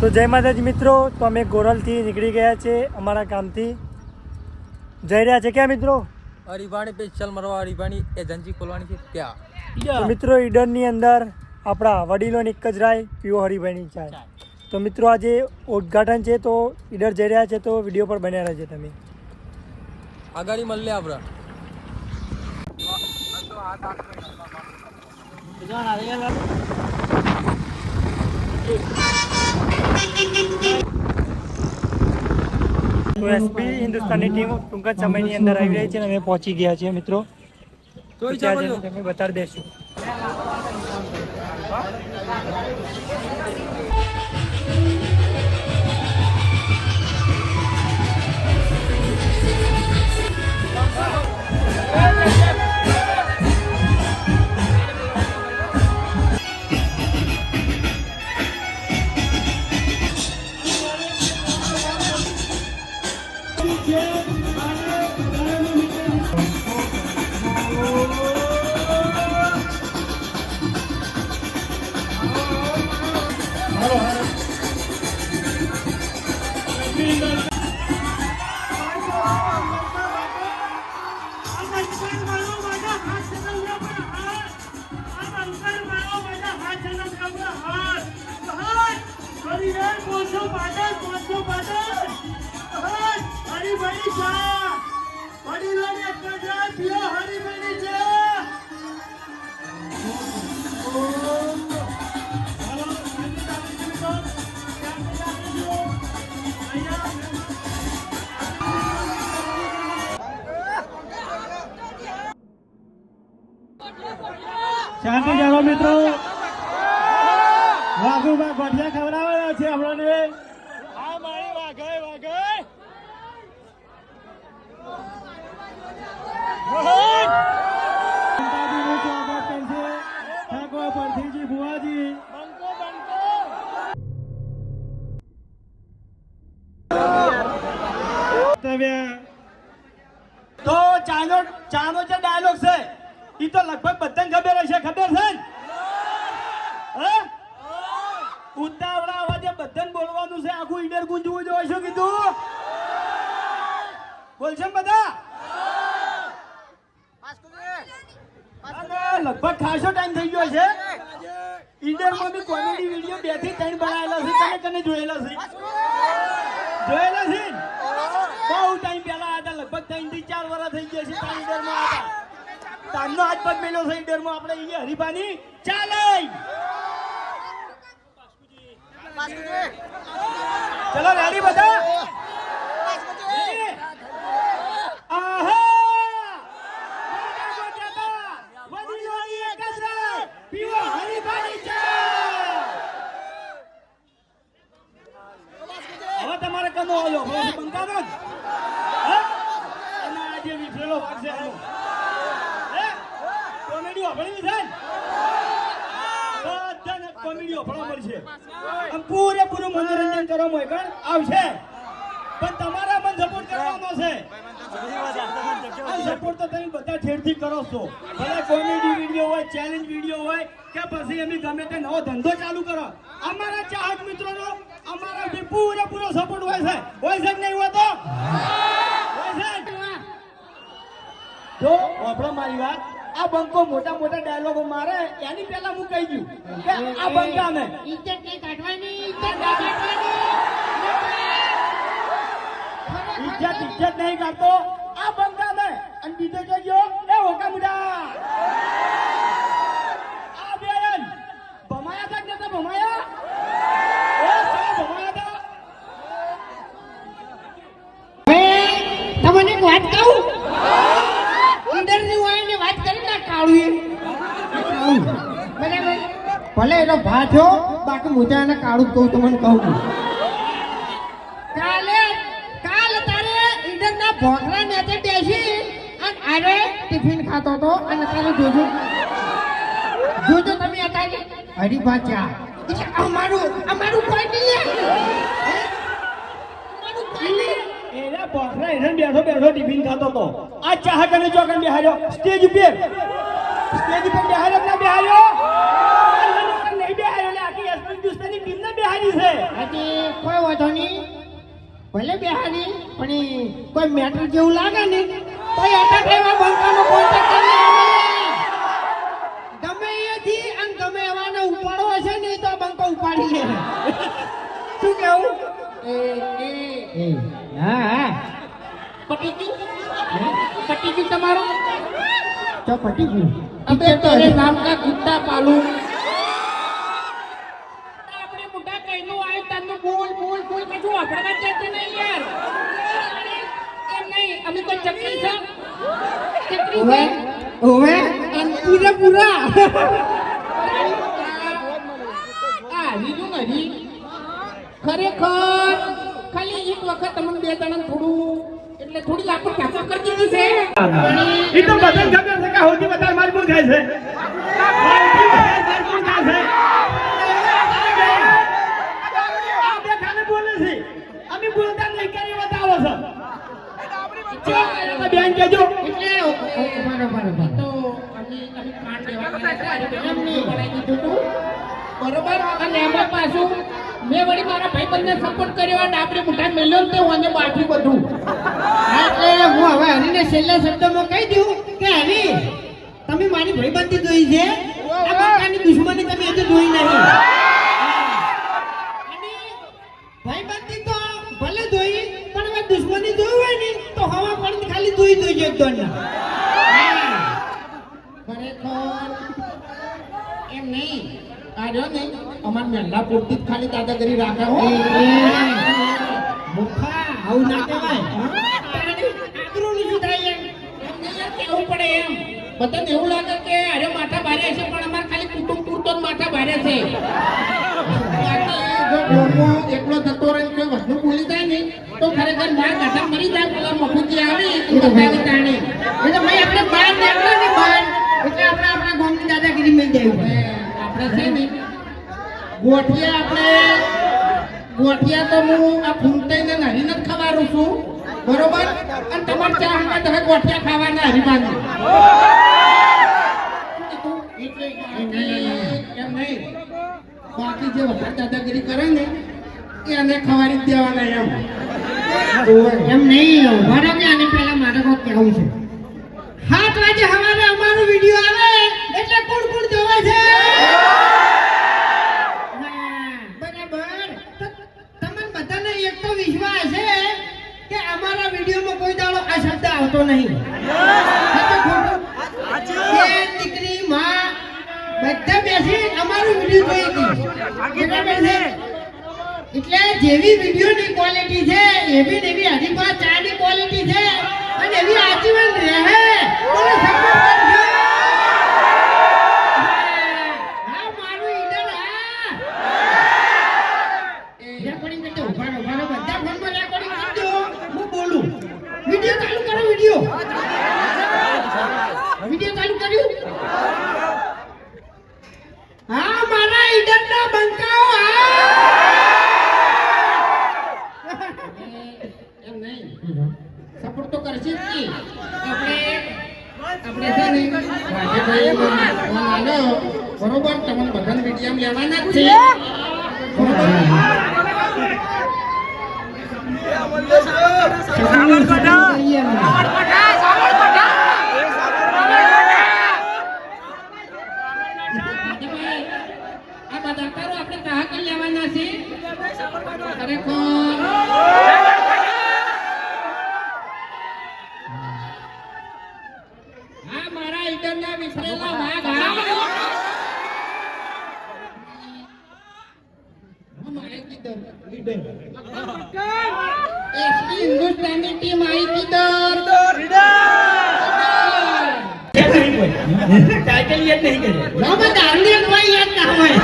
તો જય માતાજી મિત્રો તો અમે ગોરલથી નીકળી ગયા છે અમારા ગામથી. જઈ રહ્યા છે ક્યાં મિત્રો? હરિભાણી પેશલ મરવા હરિભાણી એજન્સી ખોલવાની છે ત્યાં. મિત્રો ઈડરની અંદર આપણા વડીલોની એક જ રાય પીઓ હરિભાઈની ચાય. તો મિત્રો આજે ઉદ્ઘાટન છે તો ઈડર જઈ રહ્યા છે તો વીડિયો પર બન્યા રહેજો તમે. આગળ મળીએ આપણે. તો એસપી હિન્દુસ્તાનની ટીમ ટૂંક જ સમયની અંદર આવી રહી છે અને અમે પહોંચી ગયા છીએ મિત્રો. તો તમે બતાવી દઈશું. શાંતિ જાણો મિત્રો? વાઘુમાં ગોઠિયા ખવડાવવાના છે આપણને. તો ચાનો ચાનો જે ડાયલોગ છે એ તો લગભગ બધાને ખબર હશે, ખબર છે? ઉતાવળા અવાજે બધાને બોલવાનું છે, આખું ઈડર ગુંજવું જોઈએ શું કીધું? બોલશે બધા? લગભગ ખાસો ટાઈમ થઈ ગયો છે. ઈડરમાં બી કોમેડી વીડિયો બેથી ત્રણ બનાવેલા છે. તને કને જોયેલા છે? જોયેલા છે? બહુ ટાઈમ પહેલા હતા, લગભગ ત્રણથી ચાર વર્ષ થઈ ગયા છે, ત્રણ ઈડરમાં હતા. તામનો હાથ પગ મેલો છે, ઈડરમાં આપણે અહીંયા હરીફાની ચાલે ચલો રેડી બધા? તમારે આહા! આવ્યો મોટા આજે એક જ કોમેડી છે? બધાને કોમેડીઓ ભણવા મળશે. પૂરેપૂરું મનોરંજન કરવા પણ આવશે. પણ તમારા મન સપોર્ટ કરવાનો છે સપોર્ટ તો તમે બધા ઠેરથી કરો છો. ભલે કોમેડી વીડિયો હોય ચેલેન્જ વીડિયો હોય કે પછી એમ ગમે તે નવો ધંધો ચાલુ કરો. અમારા ચાહક મિત્રોનો અમારા જે પૂરેપૂરો સપોર્ટ હોય છે હોય છે નહીં હોતો હોય છે. જો આપણો મારી વાત આ બંકો મોટા મોટા ડાયલોગો મારે એની પહેલા હું કહી દઉં કે આ બંકાને. ઇજ્જત નહીં કાઢવાની ઇજ્જત નહીં કાઢવાની. ઇજ્જત ઇજ્જત નહીં કરતો આ બંકાને અને બીજો જોજો એ હોકા મુડા આ બેન ભમાયા હતા કે નતા ભમાયા એ તમે ભમાયા હતા હવે તમને એક વાત કહું અંદરની વાળાને વાત કરી ના કાળુએ કાળું બરાબર ભલે એનો ભા થયો? બાકી મોટા એને કાળું કહું તો તમને કહું છું કાલે કાલ તારે ઈડરના ભોખરા નેચે બેસી અને આરે ટિફિન ખાતો હતો અને તારે જોજો. જોજો તમે અત્યારે. હરી ચા. એટલે અમારું અમારું કોઈ નહીં કોઈ નહીં એના ભોખરા એને બેઠો બેઠો ટિફિન ખાતો હતો. આ ચાહક અને ચોકન બેહાર્યો સ્ટેજ ઉપર. સ્ટેજ ઉપર બેહાર્યો ના બેહાર્યો આખી ટીમને બેહારી છે. આજે કોઈ વાંધો નહીં. ભલે બેહારી પણ કોઈ મેટર જેવું લાગે ને તો એ અટક એવા બંકાનો કોન્ટેક્ટ કરી ગમે એથી અને ગમે એવાને ઉપાડવો હશે ને તો બંકો ઉપાડી લે. શું કેવું? એ એ. એ હા હા. પટી ગયું પટી ગયું તમારું તો પટી ગયું અબે તેરે નામ કા કુત્તા પાલું આપણે મોટા કઈનું આય તનું બોલ બોલ નહીં યાર. એમ નહીં અમે કોઈ ચકરી છે? ચકરી છે ઓવે. એમ પૂરા પૂરા. આ લીધું નહીં ખરેખર ખાલી એક વખત તમને બે જણા થોડું એટલે થોડી લાપર કાપર કરી દીધી છે. એ તો ખબર છે કે મજબૂર થાય છે સૌથી વધારે મજબૂર થાય છે આ બે ખાને બોલે છે અમે બોલતા નહીં કરી બતાવો છો ચલો, એટલે બેન કહેજો એટલે બરોબર બરોબર તો અમે અમે કાન લેવા ગયા હતા એમ નહીં બનાવી દીધું તું બરોબર? અને એમાં પાછું મેં વળી મારા ભાઈબંધને સપોર્ટ કર્યો અને આપણે મોટા મેલ્યો ને હું અને બાકી બધું. એટલે હું હવે હરીને છેલ્લા શબ્દમાં કહી દઉં કે હરી, તમે મારી ભાઈબંધી જોઈ છે? આ દુશ્મની મહેલા પૂરતી જ ખાલી દાદાગીરી રાખે હો. મુખા આવું ના કહેવાય. નહીં બધાને એવું લાગે કે અરે માથા ભારે છે પણ અમારે ખાલી કુટુંબ પૂરતો જ માથા ભારે છે. એકલો થતો રહે કોઈ વસ્તુ ભૂલી જાય ને તો ખરેખર ના મરી જાય પેલા મફુજી આવે તો બધાને તાણે. એટલે ભાઈ આપણે એટલે આપણે આપણા ગામની દાદાગીરી મળી જાય આપણે છે ને ગોઠિયા આપણે, ગોઠિયા તો હું આ ફૂંટાઈને નરીને જ ખવારું છું, બરોબર? અને તમારે ચા હંગા તમે ગોઠિયા ખાવાના હરીબાનું નહીં બાકી જે વધારે દાદાગીરી કરે ને, એને ખવાડી જ દેવાના એમ. એમ નહીં કે આને પહેલા મારે કહેવું છે? સાત વાગે હવારે અમારો વીડિયો આવે નહીં? દીકરી માં બધા બેસી અમારું વીડિયો જોઈ એટલે જેવી વિડીયોની ક્વોલિટી છે, એવી ને એવી ચા ની ક્વોલિટી છે, અને એવી આજીવન રહે Kita akan કોઈ ટાઇટલ યાદ નહીં કરે પણ દારૂને કોઈ યાદ ના હોય.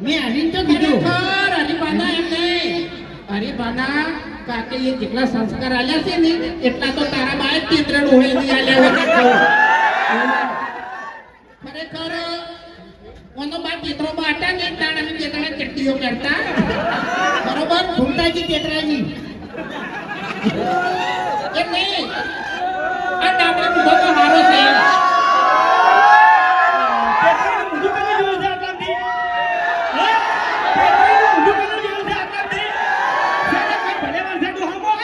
મેં હરીને તો કીધું. એમ નહીં. જેટલા સંસ્કાર આલ્યા છે ને એટલા તો તારા બાય તીત્ર ડોળે નહીં આલ્યા હોય તો કહું. ખરેખર ઓનો બા ને તાણ અમે બે ત્રણ ચટ્ટીઓ કરતા. બરોબર ભૂમતાજી કેતરાજી એમ નહીં આ ડાબડી મૂઢો તો હારો છે એમ. પેટરીનું ઊંધું કરી જોયું છે આટલાથી? હે? પેટરીનું ઊંધું કરી જોયું છે આટલાથી? શાળા કોઈ ભલેવાર છે ડોહામાં?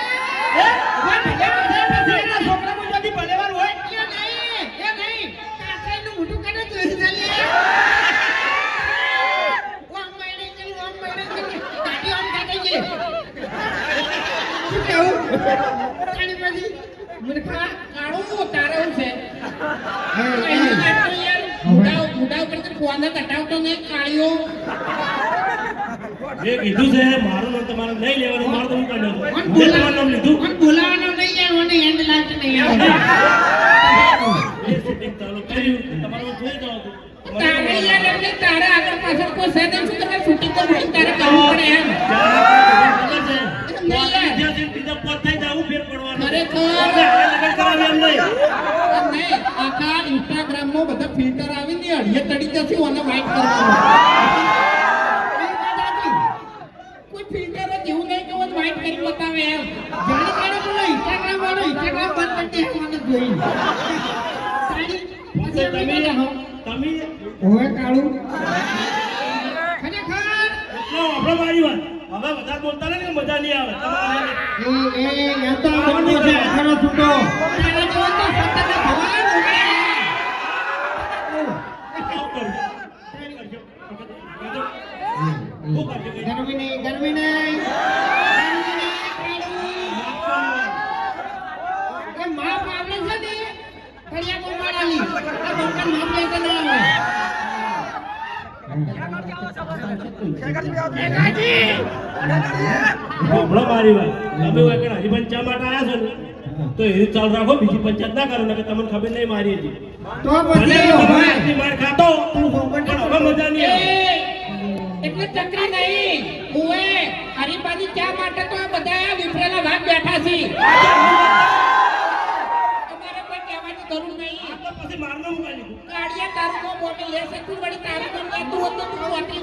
હે? કોઈ ભલેવાર છે? પછી એના છોકરામાં જ્યાંથી ભલેવાર હોય? એ નહીં, એ નહીં. કાતરાનું મૂઢું કાઢો જોઈ છે લે. ઓમ મળી ગઈ, ઓમ મળી ગઈ. કાઢી ઓમ કાઢી ગઈ. શું કહું? કાઢી પછી મૂર્ખા, કાળું તારે શું છે? એની વાત તો યાર, મૂઢા- મૂઢા ફોને કટાવતો ને કાળીઓ. જે કીધું છે મારું નામ તમારે નહીં લેવાનું મારું તો હું કોણ મેં નામ લીધું પણ બોલાવાનું નહીં યાર, મને એન્ડ લાસ્ટ નહીં. તારે આગળ પાછળ કોઈ છે શું તો તારે કરવું પડે એમ. આવું ખરેખર. આખા ઇન્સ્ટાગ્રામમાં બધા ફિલ્ટર આવીને અડીએ તડી જશે ઓને white કરવાનું. એ વાત સાચી. કોઈ ફિલ્ટર જ એવું નહીં કે ઓને કરી બતાવે એમ. જાણે તારે પેલો ઇન્સ્ટાગ્રામ વાળો ઇન્સ્ટાગ્રામ બંધ કરી દે મને જોઈ. તારી પછી એમ તમે નહીં કહો. તમે ઓવે કાળું. ખરેખર એટલો મારી વાત હવે વધારે બોલતા ને મજા નહીં આવે તમારે એ એ તો આવડો છે ખરો છૂટો તારા જેવો તો સતત ભગવાન ઉભે આવું કરજો. કરજો. શું કરજો કઈ? ગરમી નહીં ગરમી નહીં ગરમી નહીં, કાળું. એ માપ આવડે છે ને કડિયા કોમાડાની આ બંકર માપ લે કે ના આવે સાંભળો મારી વાત. તમે હોય કે માટે આવ્યા છો ને તો એ ચાલ રાખો બીજી પંચાયત ના કરો ને કે તમને ખબર નહીં મારી હતી તો પછી તમે ભાઈ આજની માર ખાતો પણ હવે મજા નહીં એ, એટલે ચકરી નહીં ઉવે હરીબાની ચા માટે તો આ બધા વિફરેલા ભાગ બેઠા છે તમારે કોઈ કહેવાની જરૂર નહીં તો પછી મારનો મુકાઈ લીધું? ગાડીએ તારું નો મોટી લેશે. તું વળી તારું નામ લેતું હોત તો તું આટલી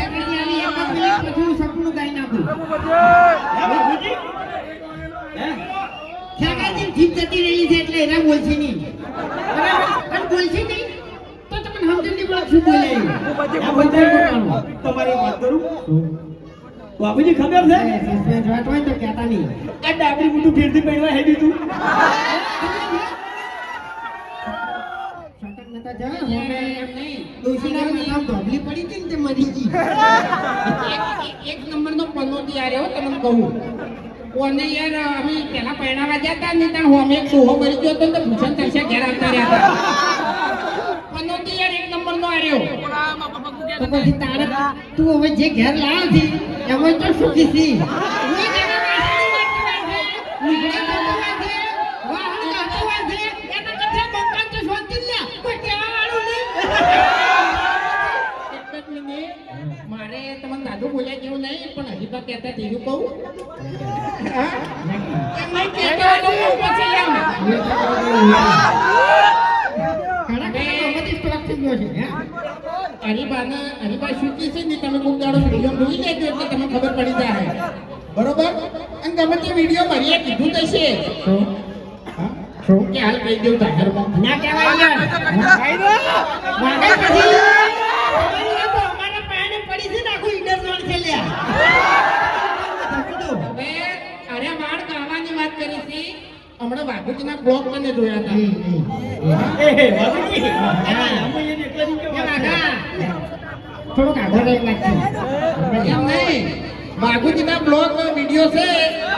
શું કહેવું ભાઈઓ સપનું ગાઈ નાખું હે બાપુજી જીત જતી રહી છે એટલે એના બોલશે નહીં. અને બોલશે નહીં તો તમને સમજણ નહીં શું બોલે આ તમારી વાત કરું? બાપુજી ખબર છે? એ વાત હોય તો કહેતા નહીં. આ ડાબડી મોટું ફેરથી પહેરવા હે દીધું છટક નતા જા, હવે એમ નહીં. ડોશીના માથામાં પડી હતી તે મરી ગઈ. એક- નંબરનો પનોતી આ રહ્યો તમને કહું. કોને યાર, અમે પેલા પરણાવા ગયા હતા ને, ત્યાં હોમે એક સોહો મરી ગયો હતો તો ભૂષણ તરસ્યા ઘેર આવતા રહ્યા હતા. પનોતી યાર એક નંબરનો રહ્યો. તો પછી તારે તું હવે જે ઘેર લાવ છે, એમાં તો સુખી છી તો કહેતા તેવું કહું? નહીં કહેતો તો પછી એમ. છે ને તમે કોક દાડો વીડિયો જોઈ લેજો એટલે તમને ખબર પડી જાય. બરોબર? અને તમે તે વીડિયો ભરીએ કીધું કે હાલ કહી દઉં જાહેરમાં. ના કહેવાય હમણાં વાઘુજીના બ્લોગ મને જોયા હતા? થોડુંક આગળ રહી લાગશે. એમ નહીં. વાઘુજીના બ્લોગ વીડિયો છે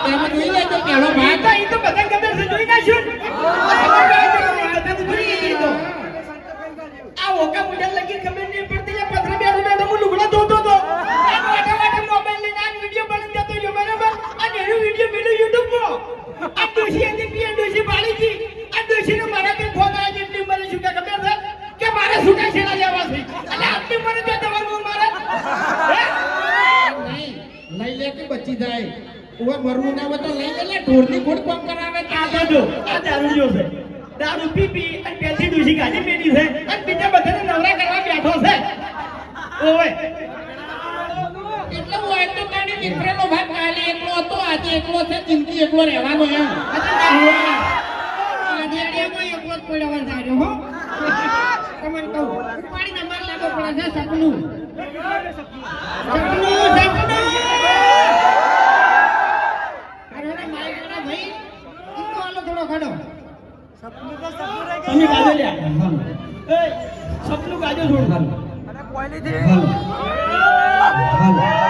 એમાં જોઈ લેજો પહેલો ભાગ. તો તો ખબર છે. એકલો છે ચિંતી એકલો રહેવાનો એમ. એકલો જ પડ્યો સારું હો. તમને કહું ઉપાડીને અમારે લાગો પડે છે સપનું. સપનું તમે ગાજો લ્યા. એ સપનું ગાજો છોડ હાલ. મેં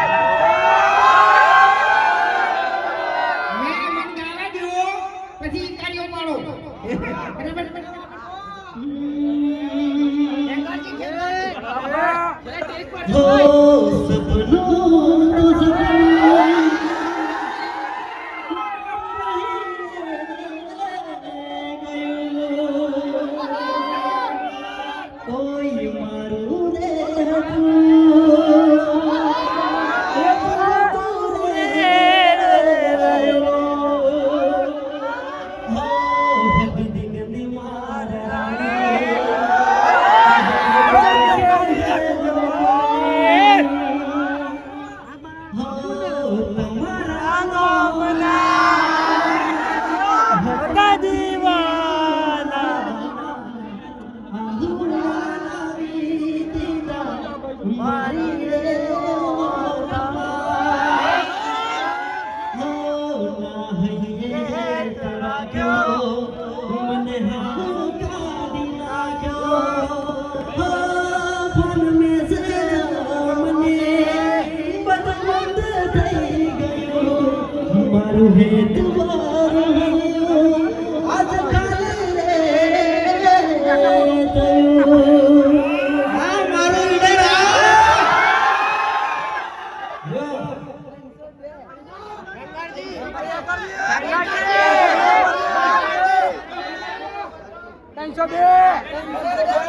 ત્રણસો બે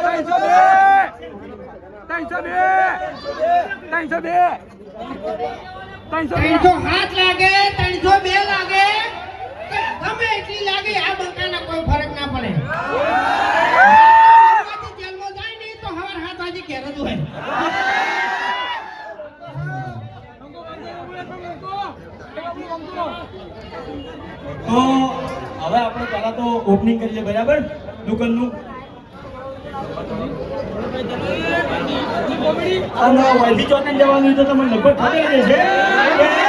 ત્રણસો બે ત્રણસો બે ત્રણસો બે ત્રણસો બે હાથ લાગે એટલી લાગે આ બંકાના કોઈ ફરક ના પડે. જેલમાં જાય તો હવાર હવે આપણે પહેલા તો ઓપનિંગ કરીએ, બરાબર? દુકાનનું. અને વૈધી ચોકન જવાનું તો તમને લગભગ ખબર જ